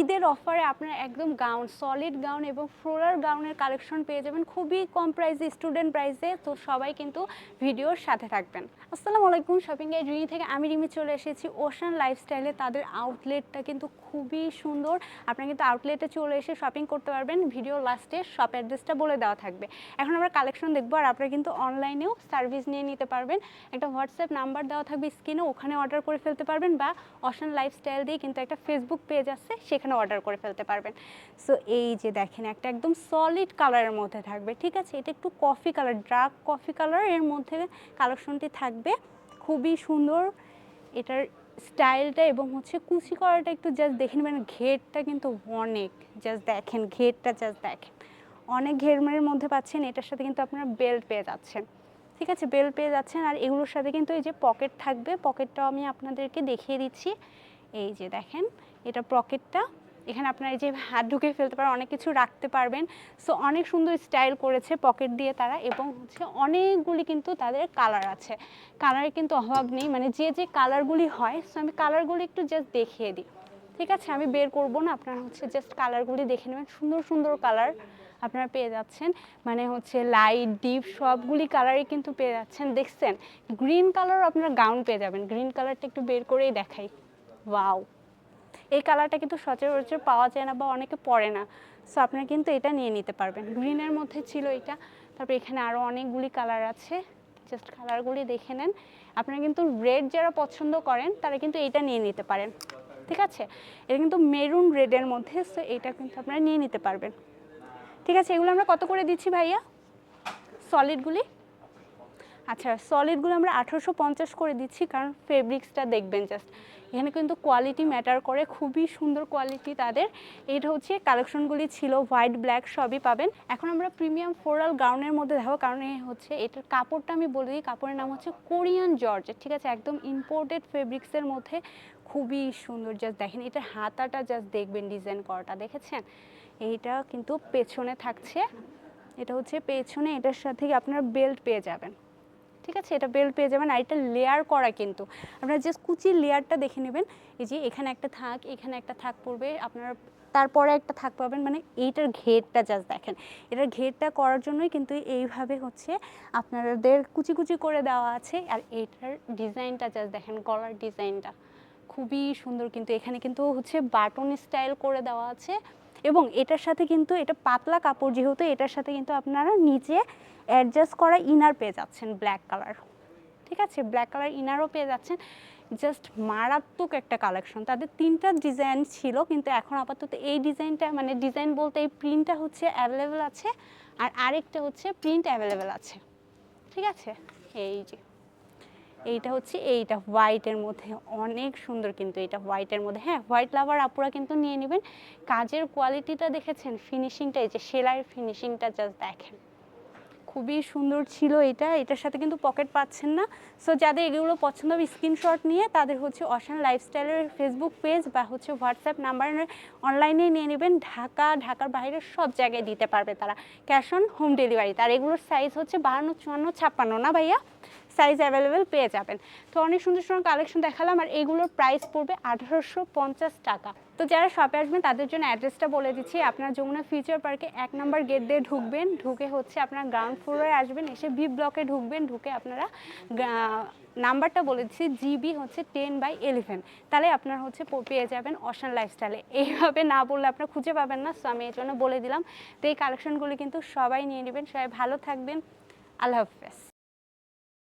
ঈদের অফারে আপনারা একদম গাউন সলিড গাউন এবং ফ্লোরার গাউনের কালেকশন পেয়ে যাবেন। খুবই কম প্রাইসে স্টুডেন্ট প্রাইসে তো সবাই কিন্তু ভিডিওর সাথে থাকবেন। আসসালামু আলাইকুম শপিং গাইড রিমি থেকে আমি রিমি চলে এসেছি। ওশান লাইফস্টাইলে তাদের আউটলেটটা কিন্তু খুবই সুন্দর। আপনারা কিন্তু আউটলেটে চলে এসে শপিং করতে পারবেন। ভিডিও লাস্টে শপ অ্যাড্রেসটা বলে দেওয়া থাকবে। এখন আমরা কালেকশন দেখব আর আপনারা কিন্তু অনলাইনেও সার্ভিস নিয়ে নিতে পারবেন। একটা হোয়াটসঅ্যাপ নাম্বার দেওয়া থাকবে স্ক্রিনে ওখানে অর্ডার করে ফেলতে পারবেন বা অশান লাইফস্টাইল দিয়ে কিন্তু একটা ফেসবুক পেজ আছে, সেখানে অর্ডার করে ফেলতে পারবেন। সো এই যে দেখেন, একটা একদম সলিড কালারের মধ্যে থাকবে, ঠিক আছে? এটা একটু কফি কালার ডার্ক কফি কালারের মধ্যে কালেকশনটি থাকবে। খুবই সুন্দর এটার স্টাইলটা এবং হচ্ছে কুচি করাটা একটু জাস্ট দেখে নেবেন, ঘেরটা কিন্তু অনেক। জাস্ট দেখেন, ঘেরটা জাস্ট দেখেন। অনেক ঘেরমের মধ্যে পাচ্ছেন, এটার সাথে কিন্তু আপনারা বেল্ট পেয়ে যাচ্ছেন। ঠিক আছে? বেল্ট পেয়ে যাচ্ছেন আর এগুলোর সাথে কিন্তু এই যে পকেট থাকবে পকেটটাও আমি আপনাদেরকে দেখিয়ে দিচ্ছি। এই যে দেখেন এটা পকেটটা। এখানে আপনারা যে হাত ঢুকে ফেলতে পারেন, অনেক কিছু রাখতে পারবেন। সো অনেক সুন্দর স্টাইল করেছে পকেট দিয়ে তারা এবং হচ্ছে অনেকগুলি কিন্তু তাদের কালার আছে। কালারের কিন্তু অভাব নেই মানে যে যে কালারগুলি হয় সো আমি কালারগুলি একটু জাস্ট দেখিয়ে দিই। ঠিক আছে? আমি বের করব না, আপনারা হচ্ছে জাস্ট কালারগুলি দেখে নেবেন। সুন্দর সুন্দর কালার আপনারা পেয়ে যাচ্ছেন। মানে হচ্ছে লাইট ডিপ সবগুলি কালারই কিন্তু পেয়ে যাচ্ছেন। দেখছেন? গ্রিন কালার আপনারা গাউন পেয়ে যাবেন। গ্রিন কালারটা একটু বের করেই দেখাই। ওয়াও এই কালারটা কিন্তু সচরাচর পাওয়া যায় না বা অনেকে পরে না। সো আপনারা কিন্তু এটা নিয়ে নিতে পারবেন। গ্রিনের মধ্যে ছিল এটা। তারপর এখানে আরও অনেকগুলি কালার আছে। জাস্ট কালারগুলি দেখে নেন। আপনারা কিন্তু রেড যারা পছন্দ করেন, তারা কিন্তু এইটা নিয়ে নিতে পারেন। ঠিক আছে? এটা কিন্তু মেরুন রেডের মধ্যে সো এটা কিন্তু আপনারা নিয়ে নিতে পারবেন। ঠিক আছে? এগুলো আমরা কত করে দিচ্ছি ভাইয়া? সলিডগুলি আচ্ছা সলিডগুলো আমরা আঠারোশো পঞ্চাশ করে দিচ্ছি, কারণ ফেব্রিক্সটা দেখবেন জাস্ট এখানে কিন্তু কোয়ালিটি ম্যাটার করে, খুবই সুন্দর কোয়ালিটি তাদের। এটা হচ্ছে কালেকশনগুলি ছিল হোয়াইট ব্ল্যাক সবই পাবেন। এখন আমরা প্রিমিয়াম ফোরাল গাউনের মধ্যে দেখো কারণ হচ্ছে, এটার কাপড়টা আমি বলে দিই, কাপড়ের নাম হচ্ছে কোরিয়ান জর্জ ঠিক আছে? একদম ইম্পোর্টেড ফেব্রিক্সের মধ্যে খুবই সুন্দর জাস্ট দেখেন, এটার হাতাটা জাস্ট দেখবেন ডিজাইন করাটা, দেখেছেন? এইটা কিন্তু পেছনে থাকছে, এটা হচ্ছে পেছনে, এটার সাথে আপনার বেল্ট পেয়ে যাবেন। ঠিক আছে? এটা বেল্ট পেয়ে যাবেন আর এটা লেয়ার করা কিন্তু। আপনারা জাস্ট কুচির লেয়ারটা দেখে নেবেন। এই যে এখানে একটা থাক, এখানে একটা থাক পড়বে। আপনার তারপরে একটা থাক পাবেন। মানে এইটার ঘেরটা জাস্ট দেখেন। এটার ঘেরটা করার জন্যই কিন্তু এইভাবে হচ্ছে আপনাদের কুচি কুচি করে দেওয়া আছে। আর এইটার ডিজাইনটা জাস্ট দেখেন, গলার ডিজাইনটা। খুবই সুন্দর কিন্তু। এখানে কিন্তু হচ্ছে বাটন স্টাইল করে দেওয়া আছে। এবং এটার সাথে কিন্তু, এটা পাতলা কাপড় যেহেতু, এটার সাথে কিন্তু আপনারা নিচে অ্যাডজাস্ট করা ইনার পেয়ে যাচ্ছেন ব্ল্যাক কালার ঠিক আছে? ব্ল্যাক কালার ইনারও পেয়ে যাচ্ছেন। জাস্ট মারাত্মক একটা কালেকশন তাদের তিনটা ডিজাইন ছিল, কিন্তু এখন আপাতত এই ডিজাইনটা মানে ডিজাইন বলতে এই প্রিন্টটা হচ্ছে অ্যাভেলেবেল আছে, আর আরেকটা হচ্ছে প্রিন্ট অ্যাভেলেবেল আছে। ঠিক আছে? এই যে। এইটা হচ্ছে এইটা হোয়াইটের মধ্যে। অনেক সুন্দর কিন্তু এটা হোয়াইটের মধ্যে। হ্যাঁ হোয়াইট লাভার আপুরা কিন্তু নিয়ে নেবেন। কাজের কোয়ালিটিটা দেখেছেন ফিনিশিংটা এই যে সেলাইয়ের ফিনিশিংটা জাস্ট দেখেন। খুবই সুন্দর ছিল এটা। এটার সাথে কিন্তু পকেট পাচ্ছেন না। সো যাদের এগুলো পছন্দ হবে স্ক্রিনশট নিয়ে, তাদের হচ্ছে অশান লাইফস্টাইলের ফেসবুক পেজ বা হচ্ছে হোয়াটসঅ্যাপ নাম্বার অনলাইনে নিয়ে নেবেন। ঢাকা, ঢাকার বাইরে সব জায়গায় দিতে পারবে তারা। ক্যাশ অন হোম ডেলিভারি তার এগুলোর সাইজ হচ্ছে বাহান্ন, চুয়ান্ন, ছাপ্পান্ন, না ভাইয়া? সাইজ অ্যাভেলেবেল পেয়ে যাবেন। তো অনেক সুন্দর সুন্দর কালেকশন দেখালাম আর এগুলোর প্রাইস পড়বে আঠারোশো পঞ্চাশ টাকা। তো যারা শপে আসবেন, তাদের জন্য অ্যাড্রেসটা বলে দিচ্ছি। আপনার যমুনা ফিউচার পার্কে এক নম্বর গেট দিয়ে ঢুকবেন। ঢুকে হচ্ছে আপনার গ্রাউন্ড ফ্লোরে আসবেন, এসে বি ব্লকে ঢুকবেন। ঢুকে আপনারা নাম্বারটা বলে দিচ্ছি জিবি হচ্ছে টেন বাই ইলেভেন তাহলে আপনার হচ্ছে পেয়ে যাবেন অশান লাইফস্টাইলে এইভাবে না বললে আপনার খুঁজে পাবেন না। সো আমি এই জন্য বলে দিলাম। তো এই কালেকশনগুলি কিন্তু সবাই নিয়ে নেবেন। সবাই ভালো থাকবেন। আল্লাহ হাফেজ।